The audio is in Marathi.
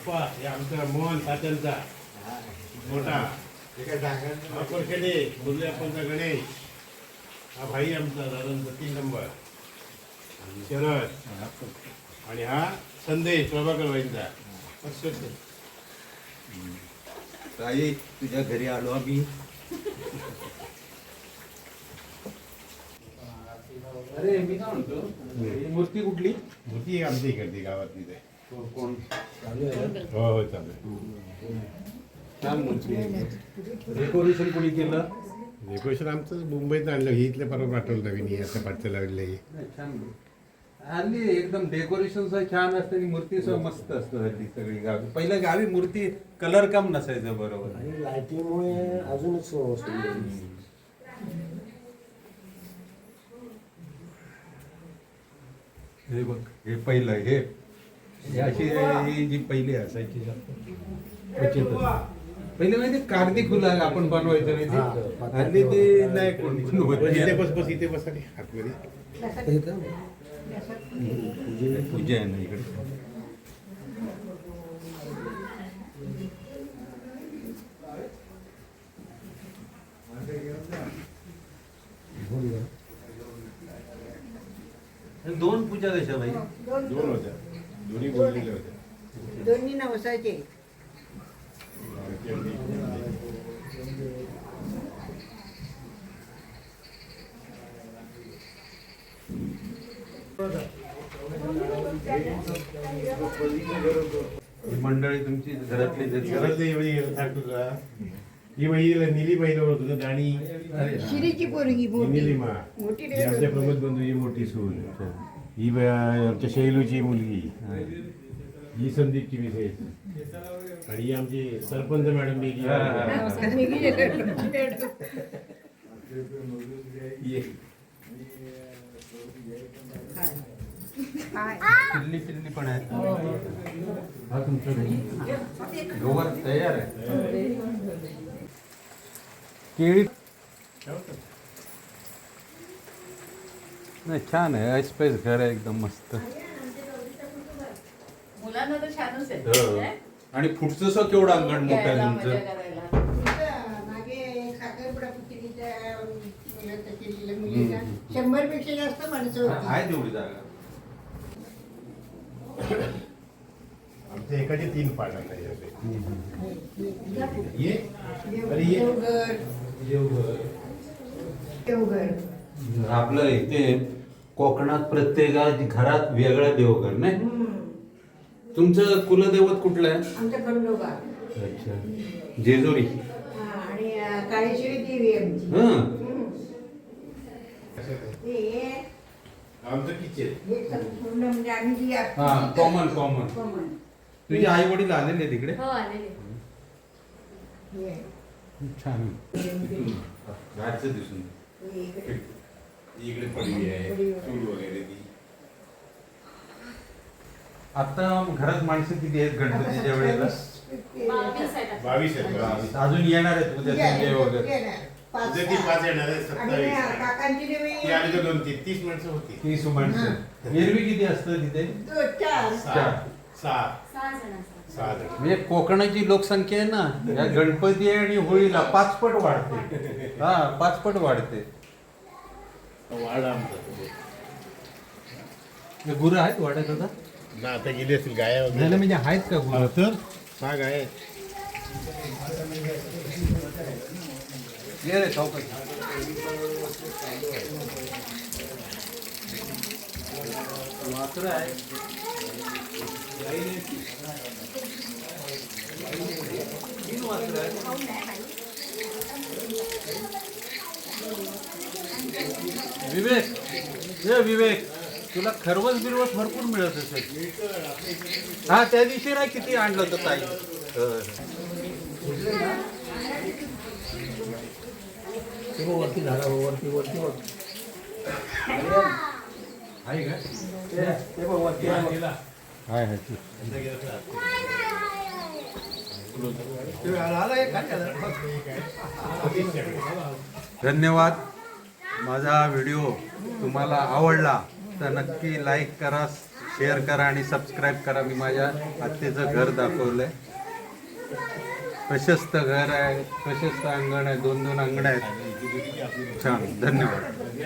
बाप्पा हे आमचा मोहन तात्यांचा मोठा. परखेडे मुरली आपणचा गणेश. हा भाई आमचा दादांचा तीन नंबर. आणि शरद. आणि हा संदेश प्रभाकर भाईंचा. ताई तुझ्या घरी आलो आम्ही. अरे मी काय म्हणतो? मूर्ती कुठली? होती आमच्या इकडची गावातली ते. कोण हो हो चालेल छान मूर्ती डेकोरेशन कोणी केलं? डेकोरेशन आमचं मुंबईत आणलं. ही इथल्या परवा पाठवलं नवीन ही आता पाठचं आहे नाही, छान हल्ली एकदम डेकोरेशन छान असतं आणि मूर्ती सुद्धा मस्त असतं हल्ली सगळी गावी. पहिल्या गावी मूर्ती कलर कम नसायचं बरोबर. आणि लाईटिंगमुळे अजूनच सुंदर हे बघ हे पहिलं हे. हे अशी ही जी पहिली असायची क्वचितच. पहिले माहिती कागदी फुलं आपण बनवायचं नाही हा, ते हल्ली ते नाही कोण. इथे बस बस इथे बस आणि आतमध्ये. पूजा आहे ना इकडे. दोन पूजा कशा भाई? दोन होत्या. दोन्ही दोन्ही. नवसाचे. ही मंडळी तुमची घरातली जरी- घरातली एवढी सांग तुला ही बहिणी निली बहीण होत तुझं दाणी शिरीची पोरगी ही मोठी निलिमा ही आमच्या प्रमोद बंधूची मोठी सून. ही आमच्या शैलूची मुलगी ही संदीपची मिसेस आणि ही आमची सरपंच मॅडम हा. चिल्ली चिल्ली पण आहे हा तुमचं. गवर तयार आहे केळी नाही छान आहे. ऐसपैस घर आहे एकदम मस्त. मुलांना तर छानच हो. आहे आणि पुढचं सो केवढं अंगण मोठं आहे मजा तुमचं? करायला. मागे साखरपुडा पुतळीच्या मुलाचं केलेलं मुलीला शंभरपेक्षा जास्त माणसं होती. आहे तेवढी जागा. आमच्या एकाचे तीन पाठ आता हे असे. ये. अरे ये. देवघर. देवघर. आपलं इथे कोकणात प्रत्येक घरात वेगळं देवघर नाही. तुमचं कुलदैवत कुठलं आहे? आमचा खंडोबा. अच्छा. जेजुरी. हा, आणि अं, काळेश्वरी देवी आमची. हं. हे आमचं किचन. हे संपूर्ण म्हणजे आम्ही जी हा कॉमन कॉमन common. तुझे आई वडील आलेले तिकडे हो आलेले. हे, छान. घरचं दिसून. हे इकडे. इकडे पडवी आहे. चूल वगैरे ती. आता घरात माणसं किती आहेत गणपतीच्या वेळेला बावीस आहेत. बावीस आहेत. अजून येणार आहेत उद्या संजय वगैरे. येणार. पाच- उद्या ती पाच येणार आहे आणि सत्तावीस. काकांची ती आली तर दोन तीन तीस माणसं होती. तीस माणसं. एरवी किती असतं तिथे? चार. सहा. सहा. जण म्हणजे कोकणाची लोकसंख्या आहे ना या गणपती आणि होळीला पाचपट वाढते. हा पाचपट वाढते. वाढ आमचं. गुरु आहेत वाढत आता ना आता गेली असतील गाया नाही वगैरे म्हणजे आहेत का गुरु? तर? सहा गाय आहेत. ये रे चौकट वासरं आहे. तीन. विवेक हे विवेक तुला खरवस बिरवस भरपूर मिळत असेल. हा त्या दिवशी ना किती आणलं होतं ताई? वरती झाडा वरती वरती बघ आहे का? ते बघ वरती. हाय हाय धन्यवाद. माझा व्हिडिओ तुम्हाला आवडला तर नक्की लाईक करा शेअर करा आणि सबस्क्राईब करा. मी माझ्या आत्तेचं घर दाखवलं आहे प्रशस्त घर आहे प्रशस्त अंगण आहे दोन दोन अंगण आहेत. छान धन्यवाद.